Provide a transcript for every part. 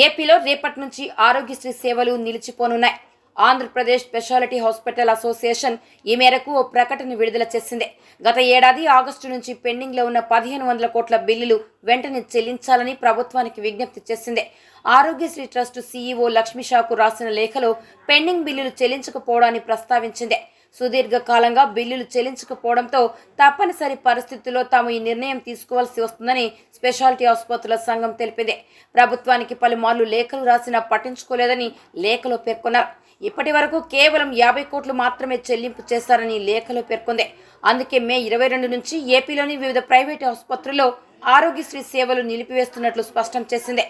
ఏపీలో రేపటి నుంచి ఆరోగ్యశ్రీ సేవలు నిలిచిపోనున్నాయి. ఆంధ్రప్రదేశ్ స్పెషాలిటీ హాస్పిటల్ అసోసియేషన్ ఈ మేరకు ఓ ప్రకటన విడుదల చేసింది. గత ఏడాది ఆగస్టు నుంచి పెండింగ్లో ఉన్న పదిహేను వందల కోట్ల బిల్లులు వెంటనే చెల్లించాలని ప్రభుత్వానికి విజ్ఞప్తి చేసింది. ఆరోగ్యశ్రీ ట్రస్ట్ సీఈఓ లక్ష్మీషాకు రాసిన లేఖలో పెండింగ్ బిల్లులు చెల్లించకపోవడాన్ని ప్రస్తావించింది. సుదీర్ఘకాలంగా బిల్లులు చెల్లించకపోవడంతో తప్పనిసరి పరిస్థితుల్లో తాము ఈ నిర్ణయం తీసుకోవాల్సి వస్తుందని స్పెషాలిటీ ఆసుపత్రుల సంఘం తెలిపింది. ప్రభుత్వానికి పలుమార్లు లేఖలు రాసినా పట్టించుకోలేదని లేఖలో పేర్కొన్నారు. ఇప్పటి వరకు కేవలం యాభై కోట్లు మాత్రమే చెల్లింపు చేశారని లేఖలో పేర్కొంది. అందుకే మే ఇరవై రెండు నుంచి ఏపీలోని వివిధ ప్రైవేటు ఆసుపత్రుల్లో ఆరోగ్యశ్రీ సేవలు నిలిపివేస్తున్నట్లు స్పష్టం చేసింది.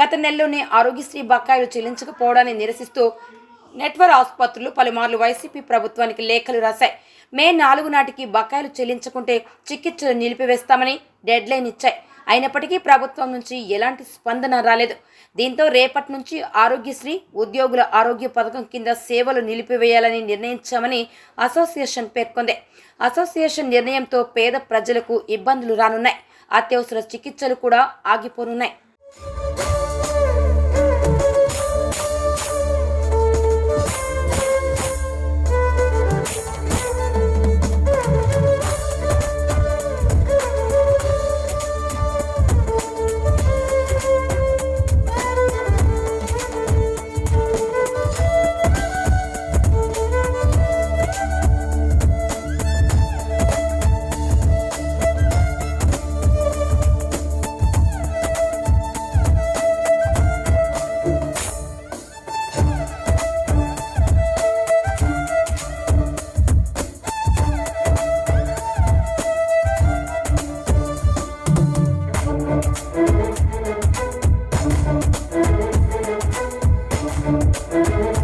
గత నెలలోనే ఆరోగ్యశ్రీ బకాయిలు చెల్లించకపోవడాన్ని నిరసిస్తూ నెట్వర్క్ ఆసుపత్రులు పలుమార్లు వైసీపీ ప్రభుత్వానికి లేఖలు రాశాయి. మే నాలుగు నాటికి బకాయిలు చెల్లించకుంటే చికిత్సలు నిలిపివేస్తామని డెడ్ లైన్ ఇచ్చాయి. అయినప్పటికీ ప్రభుత్వం నుంచి ఎలాంటి స్పందన రాలేదు. దీంతో రేపటి నుంచి ఆరోగ్యశ్రీ ఉద్యోగుల ఆరోగ్య పథకం కింద సేవలు నిలిపివేయాలని నిర్ణయించామని అసోసియేషన్ పేర్కొంది. అసోసియేషన్ నిర్ణయంతో పేద ప్రజలకు ఇబ్బందులు రానున్నాయి. అత్యవసర చికిత్సలు కూడా ఆగిపోనున్నాయి. Thank you.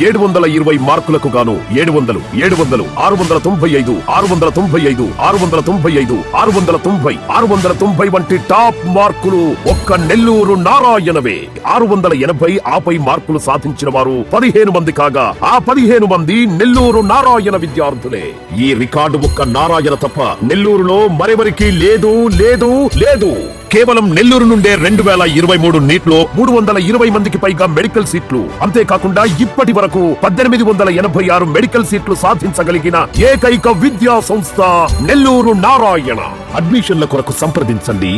ఏడు వందల ఇరవై మార్కులకు గాను ఏడు వందలు ఏడు వందలు ఆరు వందల తొంభై ఐదు ఆరు వందల తొంభై ఐదు ఆరు వందల తొంభై ఐదు ఆరు వందల తొంభై ఆరు వందల తొంభై వంటి టాప్ మార్కులు ఒక్క నెల్లూరు నారాయణవే. ఆరు వందల ఎనభై ఆపై మార్కులు సాధించిన వారు పదిహేను మంది కాగా ఆ పదిహేను మంది నెల్లూరు నారాయణ విద్యార్థులే. ఈ రికార్డు ఒక్క నారాయణ తప్ప నెల్లూరులో మరెవరికి లేదు లేదు లేదు. కేవలం నెల్లూరు నుండే రెండు వేల ఇరవై మూడు నీట్లో మూడు వందల ఇరవై మందికి పైగా మెడికల్ సీట్లు. అంతేకాకుండా ఇప్పటి వరకు పద్దెనిమిది వందల ఎనభై ఆరు మెడికల్ సీట్లు సాధించగలిగిన ఏకైక విద్యా సంస్థ నెల్లూరు నారాయణ. అడ్మిషన్ల కొరకు సంప్రదించండి.